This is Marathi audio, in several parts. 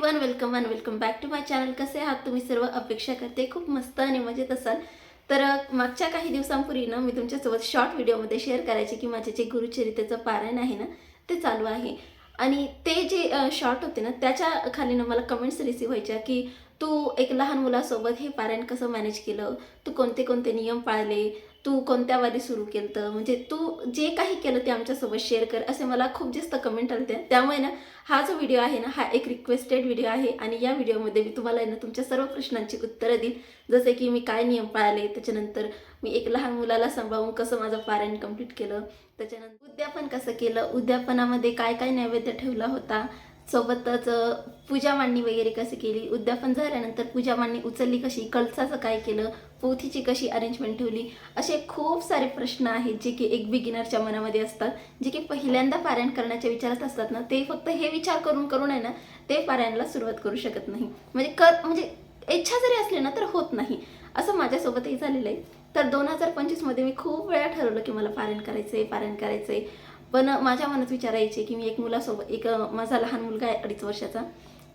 One welcome one welcome back to my channel कसे आहात तुम्ही सर्व? अपेक्षा करते खूप मस्त आणि मजेत असाल. तर मागच्या काही दिवसांपूर्वी ना मी तुमच्यासोबत शॉर्ट व्हिडिओमध्ये शेअर करायचे की माझे जे गुरुचरितेचं पारायण आहे ना ते चालू आहे. आणि ते जे शॉर्ट होते ना त्याच्याखाली ना मला कमेंट्स रिसीव्ह व्हायच्या की तू एक लहान मुलासोबत हे पारायण कसं मॅनेज केलं? तू कोणते कोणते नियम पाळले? तू कोणत्या वारी सुरू केलं म्हणजे तू जे काही केलं ते आमच्यासोबत शेअर कर असे मला खूप जास्त कमेंट आले त्यामुळे ना हा जो व्हिडिओ आहे ना हा एक रिक्वेस्टेड व्हिडिओ आहे आणि या व्हिडिओमध्ये मी तुम्हाला आहे ना तुमच्या सर्व प्रश्नांची उत्तरं देईल जसे की मी काय नियम पाळले त्याच्यानंतर मी एक लहान मुलाला सांभाळून कसं माझं पारायण कंप्लीट केलं त्याच्यानंतर उद्यापन कसं केलं उद्यापनामध्ये काय काय नैवेद्य ठेवला होता सोबतच पूजा मांडणी वगैरे कशी केली? उद्यापन झाल्यानंतर पूजा मांडणी उचलली कशी? कळसाचं काय केलं? पोथीची कशी अरेंजमेंट ठेवली? असे खूप सारे प्रश्न आहेत जे की एक बिगिनरच्या मनामध्ये असतात. जे की पहिल्यांदा पारायण करण्याच्या विचारात असतात ना ते फक्त हे विचार करून करून आहे ना ते पारायणाला सुरुवात करू शकत नाही. म्हणजे कर म्हणजे इच्छा जरी असली ना तर होत नाही. असं माझ्यासोबतही झालेलं आहे. तर दोन हजार पंचवीसमध्ये मी खूप वेळा ठरवलं की मला पारायण करायचं आहे पारायण करायचं आहे पण माझ्या मनात विचारायचे की मी एक मुलासोबत एक माझा लहान मुलगा आहे अडीच वर्षाचा.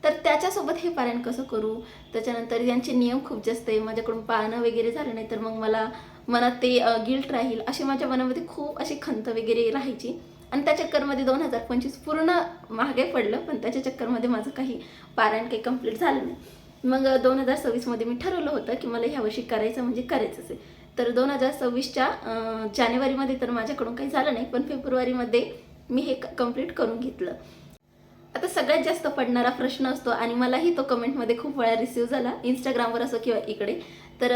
तर त्याच्यासोबत हे पारायण कसं करू? त्याच्यानंतर यांचे नियम खूप जास्त आहे. माझ्याकडून पाळणं वगैरे झालं नाही तर मग मला मनात ते गिल्ट राहील असे माझ्या मनामध्ये खूप अशी खंत वगैरे राहायची. आणि त्या चक्करमध्ये दोन हजार पंचवीस पूर्ण मागे पडलं पण त्याच्या चक्करमध्ये माझं काही पारायण काही कंप्लीट झालं नाही. मग दोन हजार सव्वीसमध्ये मी ठरवलं होतं की मला ह्या वर्षी करायचं म्हणजे करायचंच आहे. तर दोन हजार सव्वीसच्या जानेवारीमध्ये तर माझ्याकडून काही झालं नाही पण फेब्रुवारीमध्ये मी हे कंप्लीट करून घेतलं. आता सगळ्यात जास्त पडणारा प्रश्न असतो आणि मलाही तो कमेंटमध्ये खूप वेळा रिसीव झाला इंस्टाग्रामवर असो किंवा इकडे. तर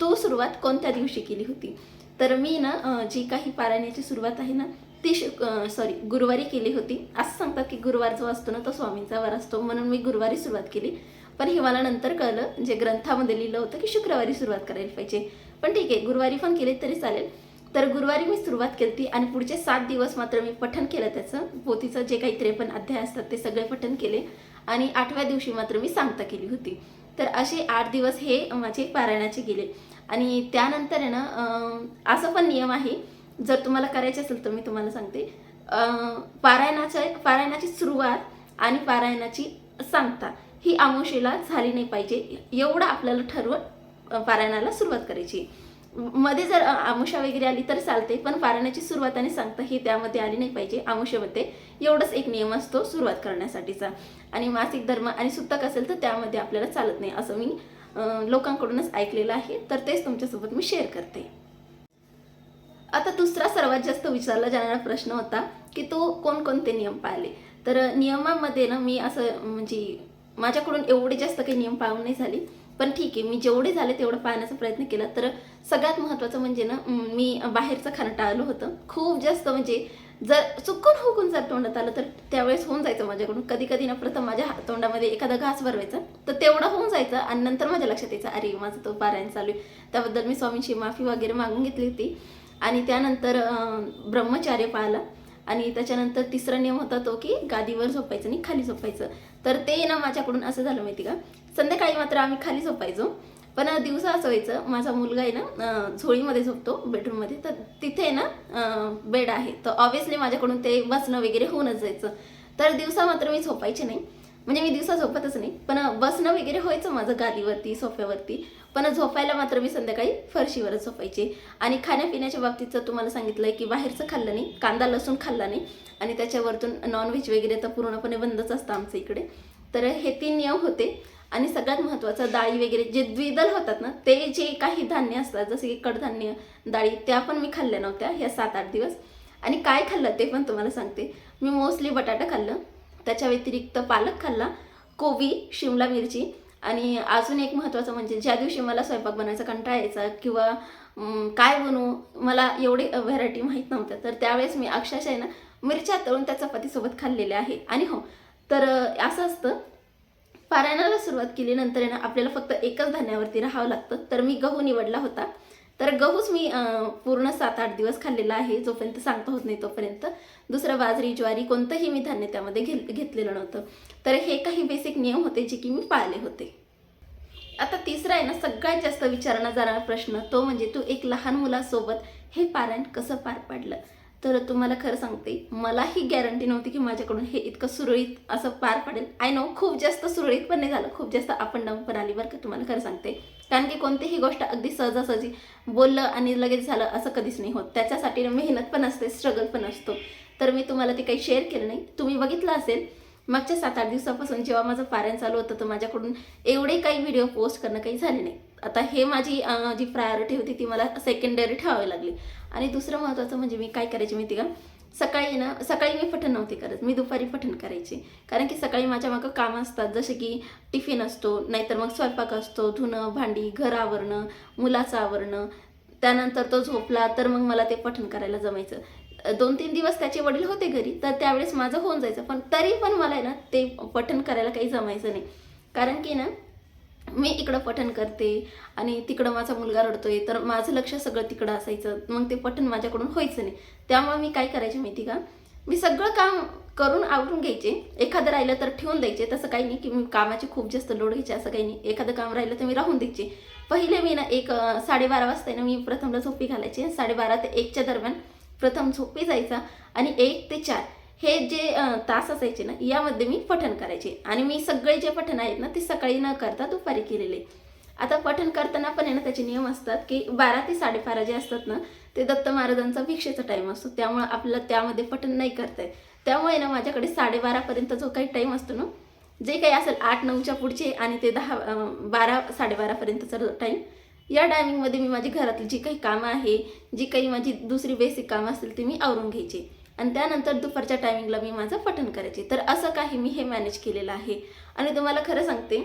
तो सुरुवात कोणत्या दिवशी केली होती? तर मी ना जी काही पारायणाची सुरुवात आहे ना ती सॉरी गुरुवारी केली होती. असं सांगतात की गुरुवार जो असतो ना तो स्वामींचा वार असतो. म्हणून मी गुरुवारी सुरुवात केली. पण हे मला नंतर कळलं जे ग्रंथामध्ये लिहिलं होतं की शुक्रवारी सुरुवात करायला पाहिजे. पण ठीक आहे गुरुवारी पण केले तरी चालेल. तर गुरुवारी मी सुरुवात केली आणि पुढचे सात दिवस मात्र मी पठण केलं त्याचं. पोथीचं जे काही त्रेपन्न अध्याय असतात ते सगळे पठण केले आणि आठव्या दिवशी मात्र मी सांगता केली होती. तर असे आठ दिवस हे माझे पारायणाचे गेले. आणि त्यानंतर आहे ना असं पण नियम आहे जर तुम्हाला करायचे असेल तर मी तुम्हाला सांगते. अं, पारायणाचं पारायणाची सुरुवात आणि पारायणाची सांगता ही अमोशेला झाली नाही पाहिजे. एवढं आपल्याला ठरवत पारायणाला सुरुवात करायची. मध्ये जर आमुषा वगैरे आली तर चालते पण पारायणाची सुरुवात आणि सांगता ही त्यामध्ये आली नाही पाहिजे. आमुषामध्ये एवढंच एक नियम असतो सुरुवात करण्यासाठीचा. आणि मासिक धर्म आणि सुतक असेल तर त्यामध्ये आपल्याला चालत नाही असं मी लोकांकडूनच ऐकलेलं आहे. तर तेच तुमच्यासोबत मी शेअर करते. आता दुसरा सर्वात जास्त विचारला जाणारा प्रश्न होता की तो कोणकोणते नियम पाळले? तर नियमामध्ये ना मी असं म्हणजे माझ्याकडून एवढे जास्त काही नियम पाळून नाही झाले. पण ठीक आहे मी जेवढे झाले तेवढं पाहण्याचा प्रयत्न केला. तर सगळ्यात महत्त्वाचं म्हणजे ना मी बाहेरचं खाणं टाळलं होतं. खूप जास्त म्हणजे जर चुकून हुकून जर तोंडात आलं तर त्यावेळेस होऊन जायचं माझ्याकडून. कधी कधी ना प्रथम माझ्या हा- तोंडामध्ये एखादा घास भरवायचा तर तेवढं होऊन जायचं आणि नंतर माझ्या लक्षात यायचं अरे माझं तो पारायण चालू आहे. त्याबद्दल मी स्वामींची माफी वगैरे मागून घेतली होती. आणि त्यानंतर ब्रह्मचार्य पाळला आणि त्याच्यानंतर तिसरा नियम होता तो की गादीवर झोपायचं आणि खाली झोपायचं. तर ते ना माझ्याकडून असं झालं माहिती का? संध्याकाळी मात्र आम्ही खाली झोपायचो. पण दिवसा असं व्हायचं माझा मुलगा आहे ना झोळीमध्ये झोपतो बेडरूममध्ये तर तिथे ना बेड आहे. तर ऑब्विसली माझ्याकडून ते बसणं वगैरे होऊनच जायचं. तर दिवसा मात्र मी झोपायचे नाही. म्हणजे मी दिवसा झोपतच नाही. पण बसणं वगैरे व्हायचं माझं गादीवरती सोफ्यावरती. पण झोपायला मात्र मी संध्याकाळी फरशीवरच झोपायचे. आणि खाण्यापिण्याच्या बाबतीतचं तुम्हाला सांगितलं आहे की बाहेरचं खाल्लं नाही कांदा लसूण खाल्ला नाही आणि त्याच्यावरतून नॉनव्हेज वगैरे तर पूर्णपणे बंदच असतं आमचं इकडे. तर हे तीन नियम होते. आणि सगळ्यात महत्त्वाचं डाळी वगैरे जे द्विदल होतात ना ते जे काही धान्य असतात जसे की कडधान्य डाळी त्या पण मी खाल्ल्या नव्हत्या ह्या सात आठ दिवस. आणि काय खाल्लं ते पण तुम्हाला सांगते. मी मोस्टली बटाटा खाल्लं. त्याच्या व्यतिरिक्त पालक खाल्ला. कोबी शिमला मिरची आणि अजून एक महत्त्वाचं म्हणजे ज्या दिवशी मला स्वयंपाक बनवायचा कंटाळा यायचा किंवा काय बनवू मला एवढी व्हरायटी माहीत नव्हत्या. तर त्यावेळेस मी अक्षरशः आहे ना मिरच्या तळून त्या चपातीसोबत खाल्लेल्या आहे. आणि हो तर असं असतं पारायणाला सुरुवात केल्यानंतर आहे ना आपल्याला फक्त एकच धान्यावरती राहावं लागतं. तर मी गहू निवडला होता. तर गहूच मी पूर्ण सात आठ दिवस खाल्लेला आहे. जोपर्यंत सांगता होत नाही तोपर्यंत. दुसरं बाजरी ज्वारी कोणतंही मी धान्य त्यामध्ये घे घेतलेलं नव्हतं. तर हे काही बेसिक नियम होते जे की मी पाळले होते. आता तिसरा आहे ना सगळ्यात जास्त विचारला जाणारा प्रश्न तो म्हणजे तू एक लहान मुलासोबत हे पारायण कसं पार पाडलं? तर तुम्हाला खरं सांगते मलाही गॅरंटी नव्हती की माझ्याकडून हे इतकं सुरळीत असं पार पडेल. आय नो खूप जास्त सुरळीत पण नाही झालं खूप जास्त अप अँड डाऊन पण आली बरं का तुम्हाला खरं सांगते. कारण की कोणतीही गोष्ट अगदी सहजासहजी बोललं आणि लगेच झालं असं कधीच नाही होत. त्याच्यासाठी मेहनत पण असते स्ट्रगल पण असतो. तर मी तुम्हाला ते काही शेअर केलं नाही. तुम्ही बघितलं असेल मागच्या सात आठ दिवसापासून जेव्हा माझं पारायण चालू होतं तर माझ्याकडून एवढे काही व्हिडिओ पोस्ट करणं काही झाले नाही. आता हे माझी जी प्रायोरिटी होती ती मला सेकंडरी ठेवावी लागली. आणि दुसरं महत्त्वाचं म्हणजे मी काय करायची माहिती का? सकाळी ना सकाळी मी पठण नव्हते करत. मी दुपारी पठण करायचे. कारण की सकाळी माझ्या मागं कामं असतात. जसे की टिफिन असतो नाहीतर मग स्वयंपाक असतो धुणं भांडी घर आवरणं मुलाचं आवरणं. त्यानंतर तो झोपला तर मग मला ते पठण करायला जमायचं. दोन तीन दिवस त्याचे वडील होते घरी तर त्यावेळेस माझं होऊन जायचं. पण तरी पण मला आहे ना ते पठण करायला काही जमायचं नाही. कारण की ना मी इकडं पठण करते आणि तिकडं माझा मुलगा रडतोय तर माझं लक्ष सगळं तिकडं असायचं. मग ते पठण माझ्याकडून व्हायचं नाही. त्यामुळे मी काय करायचे माहिती का? मी सगळं काम करून आवरून घ्यायचे. एखादं राहिलं तर ठेवून द्यायचे. तसं काही नाही की मी कामाची खूप जास्त लोड घ्यायचे असं काही नाही. एखादं काम राहिलं तर मी राहून द्यायचे. पहिले मी ना एक साडेबारा वाजता ना मी प्रथमला झोपी घालायचे. साडेबारा ते एकच्या दरम्यान प्रथम झोपी जायचा आणि एक ते चार. हे जे तास असायचे ना यामध्ये मी पठण करायचे. आणि मी सगळे जे पठण आहेत ना ते सकाळी न करता दुपारी केलेले. आता पठण करताना पण आहे ना त्याचे नियम असतात की बारा ते साडेबारा जे असतात ना ते दत्त महाराजांचा भिक्षेचा टाईम असतो. त्यामुळे आपलं त्यामध्ये पठण नाही करता येत. त्यामुळे ना माझ्याकडे साडेबारापर्यंत जो काही टाईम असतो ना जे काही असेल आठ नऊच्या पुढचे आणि ते दहा बारा साडेबारापर्यंतचा जो टाईम या टायमिंगमध्ये मी माझी घरातली जी काही कामं आहे जी काही माझी दुसरी बेसिक कामं असतील ती मी आवरून घ्यायची. आणि त्यानंतर दुपारच्या टायमिंगला मी माझं पठण करायचे. तर असं काही मी हे मॅनेज केलेलं आहे. आणि तुम्हाला खरं सांगते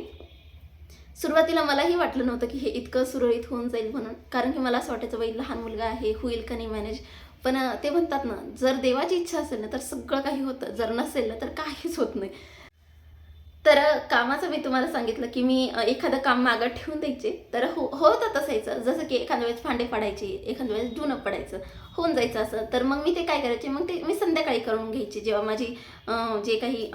सुरुवातीला मलाही वाटलं नव्हतं की हे इतकं सुरळीत होऊन जाईल म्हणून. कारण की मला असं वाटायचं बाई लहान मुलगा आहे होईल का नाही मॅनेज पण ते म्हणतात ना जर देवाची इच्छा असेल ना तर सगळं काही होतं. जर नसेल ना तर काहीच होत नाही. तर कामाचं मी तुम्हाला सांगितलं की मी एखादं काम मागं ठेवून द्यायचे. तर हो होतं तसायचं. जसं की एखाद्या वेळेस भांडे पडायचे एखाद्या वेळेस धुणं पडायचं होऊन जायचं असं. तर मग मी ते काय करायचे? मग ते मी संध्याकाळी करून घ्यायचे. जेव्हा माझी जे काही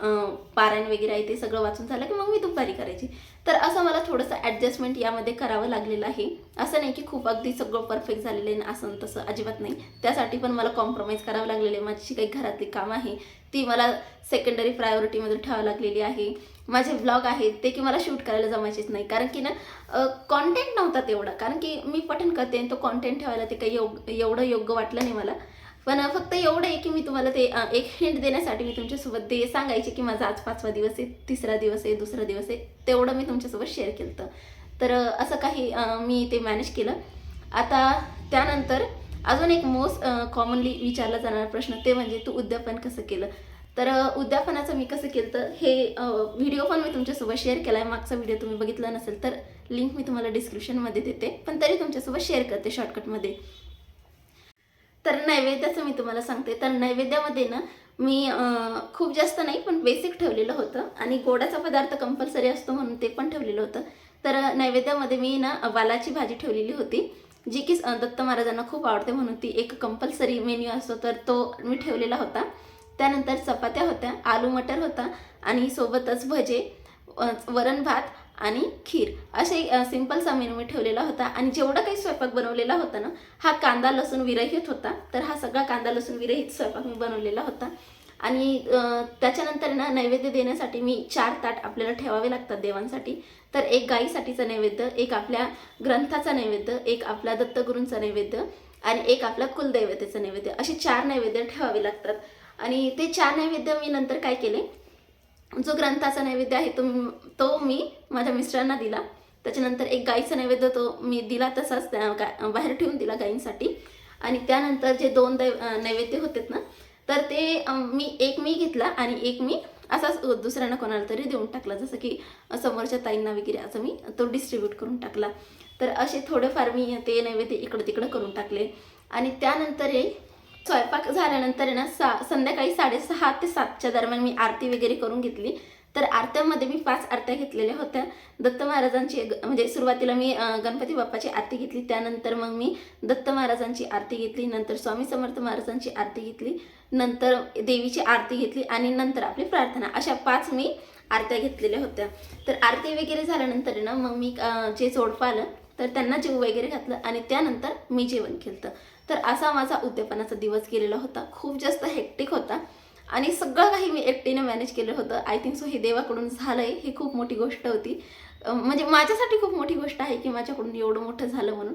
पारायण वगैरे आहे ते सगळं वाचून झालं की मग मी दुपारी करायची. तर असं मला थोडंसं ॲडजस्टमेंट यामध्ये करावं लागलेलं आहे. असं नाही की खूप अगदी सगळं परफेक्ट झालेलं आहे असं तसं अजिबात नाही. त्यासाठी पण मला कॉम्प्रोमाइज करावं लागलेलं आहे. माझी काही घरातली कामं आहे ती मला सेकंडरी प्रायोरिटीमध्ये ठेवावं लागलेली आहे. माझे ब्लॉग आहेत ते की मला शूट करायला जमायचेच नाही. कारण की ना कॉन्टेंट नव्हता तेवढा. कारण की मी पठण करते आणि तो कॉन्टेंट ठेवायला ते काही योग एवढं योग्य वाटलं नाही मला. पण फक्त एवढं आहे की मी तुम्हाला ते एक हिंट देण्यासाठी मी तुमच्यासोबत ते सांगायचे की माझा आज पाचवा दिवस आहे तिसरा दिवस आहे दुसरा दिवस आहे तेवढं मी तुमच्यासोबत शेअर केलं तर असं काही मी ते मॅनेज केलं. आता त्यानंतर अजून एक मोस्ट कॉमनली विचारला जाणारा प्रश्न ते म्हणजे तू उद्यापन कसं केलं? तर उद्यापनाचं मी कसं केलं तर हे व्हिडिओ पण मी तुमच्यासोबत शेअर केला आहे मागचा व्हिडिओ तुम्ही बघितला नसेल तर लिंक मी तुम्हाला डिस्क्रिप्शनमध्ये देते पण तरी तुमच्यासोबत शेअर करते शॉर्टकटमध्ये तर नैवेद्याचं मी तुम्हाला सांगते. तर नैवेद्यामध्ये ना मी खूप जास्त नाही पण बेसिक ठेवलेलं होतं. आणि गोडाचा पदार्थ कंपल्सरी असतो म्हणून ते पण ठेवलेलं होतं. तर नैवेद्यामध्ये मी ना वालाची भाजी ठेवलेली होती जी की दत्त महाराजांना खूप आवडते म्हणून ती एक कंपल्सरी मेन्यू असतो. तर तो मी ठेवलेला होता. त्यानंतर चपात्या होत्या आलू मटर होता आणि सोबतच भजे वरण भात आणि खीर. असे अ, सिंपलसा मेनू मी ठेवलेला होता. आणि जेवढा काही स्वयंपाक बनवलेला होता ना हा कांदा लसूण विरहित होता. तर हा सगळा कांदा लसूण विरहित स्वयंपाक मी बनवलेला होता. आणि त्याच्यानंतर ना नैवेद्य देण्यासाठी मी चार ताट आपल्याला ठेवावे लागतात देवांसाठी. तर एक गाईसाठीचा नैवेद्य एक आपल्या ग्रंथाचा नैवेद्य एक आपल्या दत्तगुरूंचा नैवेद्य आणि एक आपल्या कुलदैवतेचं नैवेद्य. असे चार नैवेद्य ठेवावे लागतात. आणि ते चार नैवेद्य मी नंतर काय केले? जो ग्रंथाचा नैवेद्य आहे तो तो मी माझ्या मिस्टरांना दिला. त्याच्यानंतर एक गाईचा नैवेद्य तो मी दिला तसाच त्या बाहेर ठेवून दिला गाईंसाठी. आणि त्यानंतर जे दोन दै नैवेद्य होतेत ना तर ते मी एक मी घेतला आणि एक मी असाच दुसऱ्यांना कोणाला तरी देऊन टाकला. जसं की समोरच्या ताईंना वगैरे असं मी तो डिस्ट्रीब्यूट करून टाकला. तर असे थोडेफार मी ते नैवेद्य इकडं तिकडं करून टाकले. आणि त्यानंतर हे स्वयंपाक झाल्यानंतर आहे ना सा संध्याकाळी साडेसहा ते सातच्या दरम्यान मी आरती वगैरे करून घेतली. तर आरत्यामध्ये मी पाच आरत्या घेतलेल्या होत्या. दत्त महाराजांची ग- म्हणजे सुरुवातीला मी गणपती बाप्पाची आरती घेतली. त्यानंतर मग मी दत्त महाराजांची आरती घेतली. नंतर स्वामी समर्थ महाराजांची आरती घेतली. नंतर देवीची आरती घेतली आणि नंतर आपली प्रार्थना अशा पाच मी आरत्या घेतलेल्या होत्या. तर आरती वगैरे झाल्यानंतर आहे ना मग मी जे जोडपं आलं तर त्यांना जेव वगैरे घातलं आणि त्यानंतर मी जेवण केलं तर असा माझा उद्यापनाचा दिवस गेलेला होता. खूप जास्त हेक्टिक होता. आणि सगळं काही मी एकटीने मॅनेज केलं होतं. आय थिंक सो हे देवाकडून झालं आहे ही खूप मोठी गोष्ट होती. म्हणजे माझ्यासाठी खूप मोठी गोष्ट आहे की माझ्याकडून एवढं मोठं झालं म्हणून.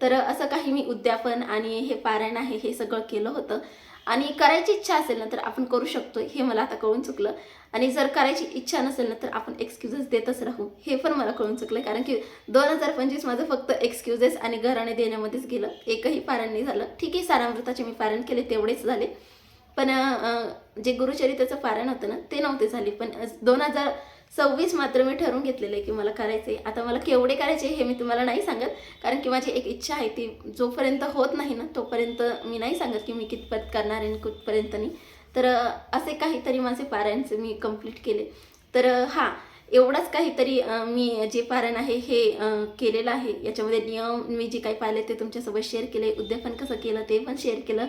तर असं काही मी उद्यापन आणि हे पारायण आहे हे सगळं केलं होतं. आणि करायची इच्छा असेल ना तर आपण करू शकतो हे मला आता कळून चुकलं. आणि जर करायची इच्छा नसेल ना तर आपण एक्सक्युजेस देतच राहू. हे पण मला कळून चुकलं. कारण की दोन हजार पंचवीस माझं फक्त एक्सक्युजेस आणि घराने देण्यामध्येच गेलं. एकही पारण नाही झालं. ठीक आहे सारामृताचे मी पारण केले तेवढेच झाले. पण जे गुरुचरित्राचं पारण होतं ना ते नव्हते झाले. पण दोन हजार सव्वीस मात्र मी ठरवून घेतलेलं आहे की मला करायचं आहे आता मला केवढे करायचे हे मी तुम्हाला नाही सांगत. कारण की माझी एक इच्छा आहे ती जोपर्यंत होत नाही ना तोपर्यंत मी नाही सांगत की मी कितपत करणार आहे आणि कुठपर्यंत नाही. तर असे काहीतरी माझे पारायणचे मी कंप्लीट केले. तर हां एवढंच काहीतरी मी जे पारायण आहे हे केलेलं आहे. याच्यामध्ये नियम मी जे काही पाहिले ते तुमच्यासोबत शेअर केले. उद्यापन कसं केलं ते पण शेअर केलं.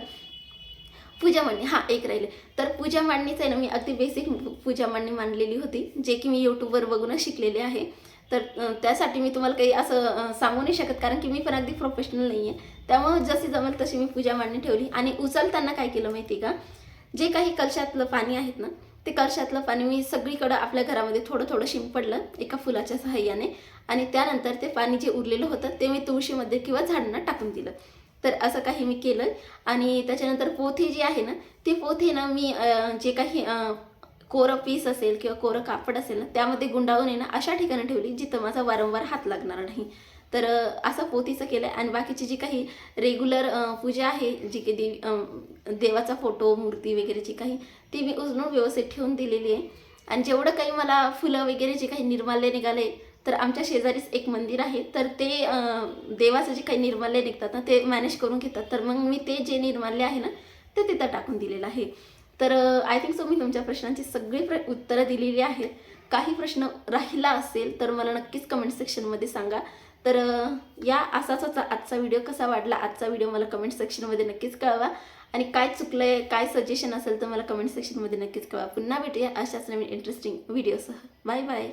पूजा मांडणी हां एक राहिले. तर पूजा मांडणीचं आहे ना मी अगदी बेसिक पूजा मांडणी मांडलेली होती जे की मी यूट्यूबवर बघूनच शिकलेले आहे. तर त्यासाठी मी तुम्हाला काही असं सांगू नाही शकत कारण की मी पण अगदी प्रोफेशनल नाही आहे त्यामुळं जशी जमेल तशी मी पूजा मांडणी ठेवली. आणि उचलताना काय केलं माहिती आहे का? जे काही कलशातलं पाणी आहेत ना ते कलशातलं पाणी मी सगळीकडं आपल्या घरामध्ये थोडं थोडं शिंपडलं एका फुलाच्या सहाय्याने. आणि त्यानंतर ते पाणी जे उरलेलं होतं ते मी तुळशीमध्ये किंवा झाडांना टाकून दिलं. तर असं काही मी केलं आणि त्याच्यानंतर पोथी जी आहे ना ती पोथी ना मी जे काही कोरं पीस असेल किंवा कोरं कापड असेल ना त्यामध्ये गुंडाळून आहे ना अशा ठिकाणी ठेवली जिथं माझा वारंवार हात लागणार नाही. तर असं पोथीचं केलं आहे आणि बाकीची जी काही रेग्युलर पूजा आहे जी की देवी देवाचा फोटो मूर्ती वगैरे जी काही ती मी उजळून व्यवस्थित ठेवून दिलेली आहे. आणि जेवढं काही मला फुलं वगैरे जे काही निर्माल्य निघाले तर आमच्या शेजारीच एक मंदिर आहे. तर ते देवाचं जे काही निर्माल्य निघतात ना ते मॅनेज करून घेतात. तर मग मी ते जे निर्माल्य आहे ना ते तिथं टाकून दिलेलं आहे. तर आय थिंक सो मी तुमच्या प्रश्नांची सगळी प्र उत्तरं दिलेली आहेत. काही प्रश्न राहिला असेल तर मला नक्कीच कमेंट सेक्शनमध्ये सांगा. तर या असाच होता आजचा व्हिडिओ कसा वाटला आजचा व्हिडिओ मला कमेंट सेक्शनमध्ये नक्कीच कळवा. आणि काय चुकलं आहे काय सजेशन असेल तर मला कमेंट सेक्शनमध्ये नक्कीच कळवा. पुन्हा भेटूया अशाच नवीन इंटरेस्टिंग व्हिडिओसह बाय बाय